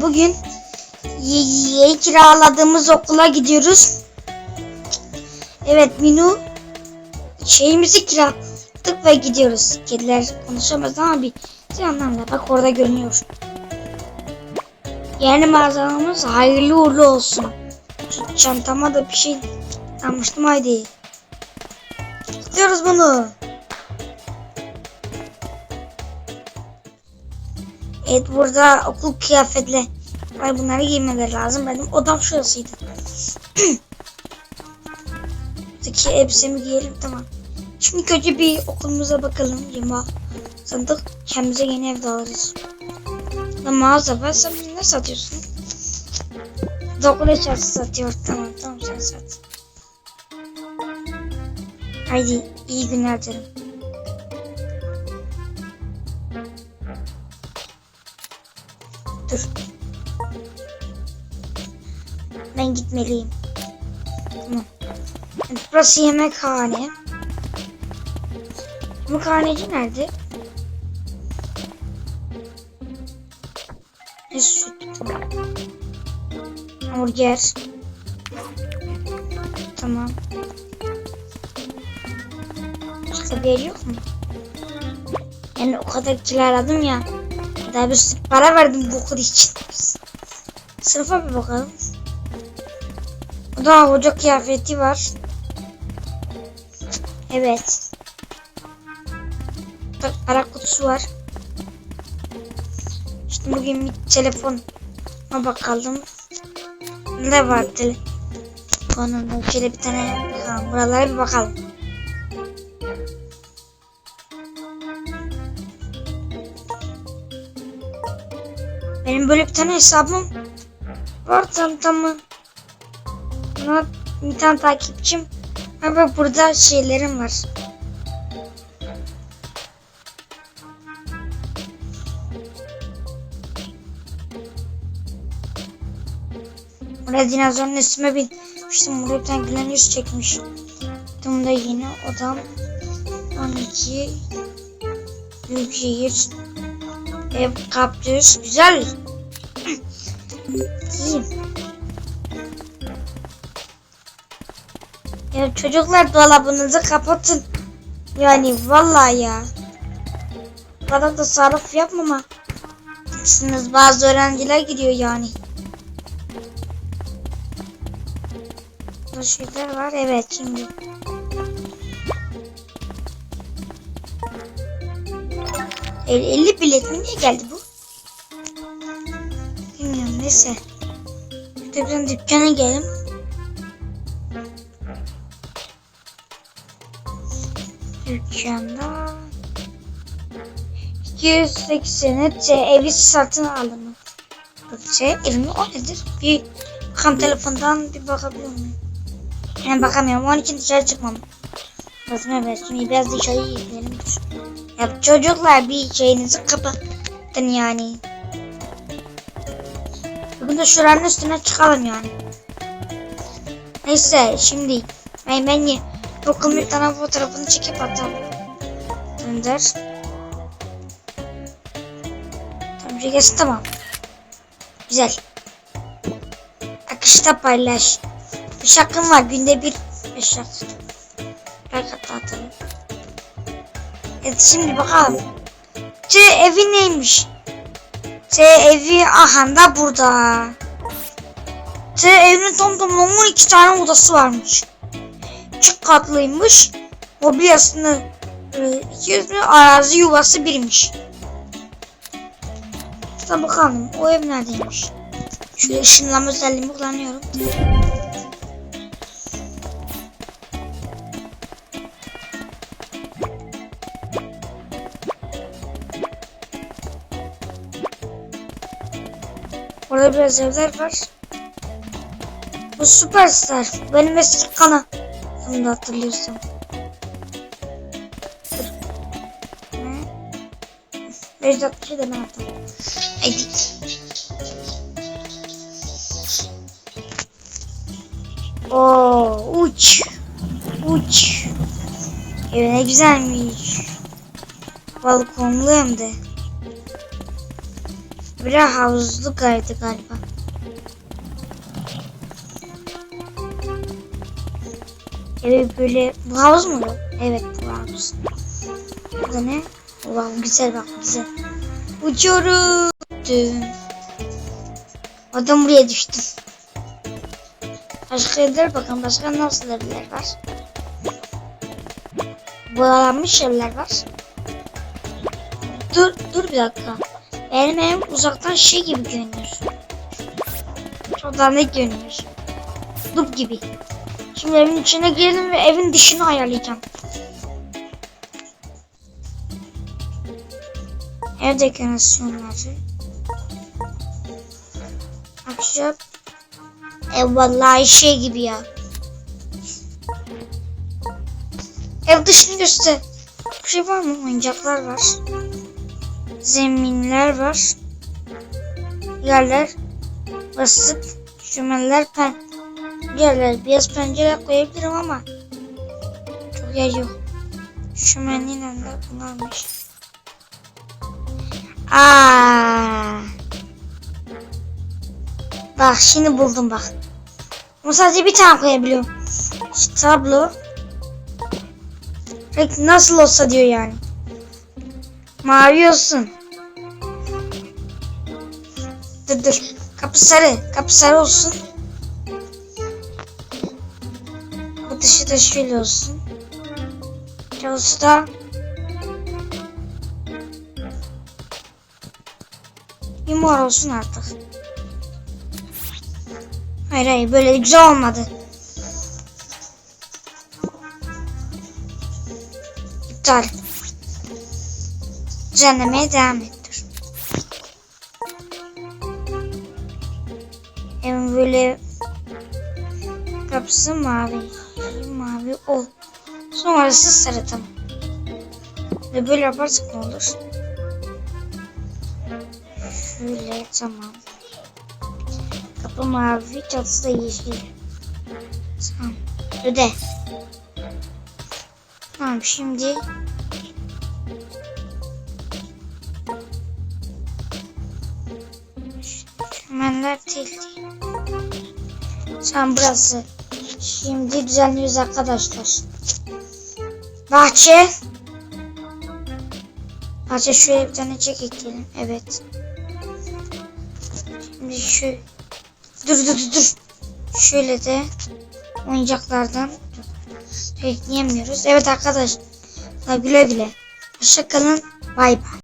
bugün ye- yeni kiraladığımız okula gidiyoruz. Evet Minu şeyimizi kiraladık ve gidiyoruz. Kediler konuşamaz ama bir şey. Bak orada görünüyor. Yeni mağazamız hayırlı uğurlu olsun. Şu çantama da bir şey almıştım haydi. Gidiyoruz bunu. Evet burada okul kıyafetle Ay bunları giymeleri lazım. Benim odam şurasıydı. Buradaki elbisemi giyelim tamam. Şimdi kötü bir okulumuza bakalım. Yema sandık kendimize yeni evde alırız. Da mağaza var sen ne satıyorsun? Dokul eşyası satıyor. Tamam tamam sen sat. Haydi iyi günler dilerim. Dur. Ben gitmeliyim. Tamam. Burası yemekhane. Yemekhaneci nerede? Ne süt? Tamam. Hamburger. Tamam. Başka bir yer yok mu? Yani o kadar kiraladım ya. Daha bir para verdim bu okul için. Sınıfa bir bakalım. O da hoca kıyafeti var. Evet. Para kutusu var. İşte bugün bir telefona bakalım. Ne var telefonunda? Şöyle bir tane. Buralara bir bakalım. Benim böyle bir tane hesabım var tam tamı. Buna bir tane takipçim. Ama burada şeylerim var. Buraya dinozorun üstüme binmiştim. Buraya bir tane gülen yüz çekmiş. Tam da yeni odam 12 Büyükşehir Ev kaktüs. Güzel. İyiyim. Ya çocuklar dolabınızı kapatın. Yani vallahi ya. Bu kadar tasarruf yapmama. Sizsiniz bazı öğrenciler gidiyor yani. Burada şeyler var evet şimdi. 50 bilet mi? Niye geldi bu? Bilmiyorum neyse. Tekrar dükkana gelelim. Dükkanda 280'e C evi satın alımı. C evi mi o nedir? Bir bakalım telefondan bir bakabiliyor muyum? Yani bakamıyorum. Onun için dışarı çıkmam. Evet. Şimdi biraz dışarı gidelim. Ya çocuklar bir şeyinizi kapatın yani. Bugün de şuranın üstüne çıkalım yani. Neyse şimdi ben ben Bakın bir tane fotoğrafını çekip atalım. Gönder. Tamam çekesi tamam. Güzel. Akışta paylaş. Bir şarkım var günde bir beş şarkı. Like hatta atalım. Evet şimdi bakalım. C evi neymiş? C evi aha da burada. C evinin tam tam 12 tane odası varmış. Küçük katlıymış. Mobilyasını e, 200 bin arazi yuvası birmiş. İşte bakalım o ev neredeymiş? Şöyle ışınlama özelliğimi kullanıyorum. Orada biraz evler var. Bu süperstar. Benim eski kanalımda hatırlıyorsam. Necdet bir şey de ben atalım. Haydi. Oo, uç. Uç. Evet ne güzelmiş. Balkonlu hem de. Öbürü havuzlu kaydı galiba. Evet böyle bu havuz mu? Evet bu havuz. Bu da ne? Wow, güzel bak güzel. Uçuyoruz. Dün. Adam buraya düştü. Başka evler bakın başka nasıl evler var. Boyalanmış evler var. Dur dur bir dakika. Benim uzaktan şey gibi görünüyor. Şuradan ne görünüyor? Dup gibi. Şimdi evin içine girelim ve evin dışını ayarlayacağım. Ev dekorasyonları. Akşam. Ev vallahi şey gibi ya. Ev dışını göster. Bir şey var mı? Oyuncaklar var. Zeminler var. Yerler basit. Şümeller pen. Yerler beyaz pencere koyabilirim ama çok yer yok. Şümenin önünde bunlarmış. Aa. Bak şimdi buldum bak. Ama sadece bir tane koyabiliyorum. Şu tablo. Peki nasıl olsa diyor yani. Mavi olsun. Dur dur. Kapı sarı. Kapı sarı olsun. Bu dışı da şöyle olsun. Şurası da bir olsun artık. Hayır hayır böyle güzel olmadı. İptal. Düzenlemeye devam ettir. Evin böyle kapısı mavi. Mavi o. Sonrası sarı tamam. Ve böyle yaparsak ne olur? Şöyle tamam. Kapı mavi, çatısı da yeşil. Tamam. Öde. Tamam şimdi Şümenler değil. Tamam burası. Şimdi düzenliyoruz arkadaşlar. Bahçe. Bahçe şuraya bir tane çek ekleyelim. Evet. Şimdi şu dur dur dur dur. Şöyle de oyuncaklardan ekleyemiyoruz. Evet arkadaşlar güle güle. Hoşçakalın. Bay bay.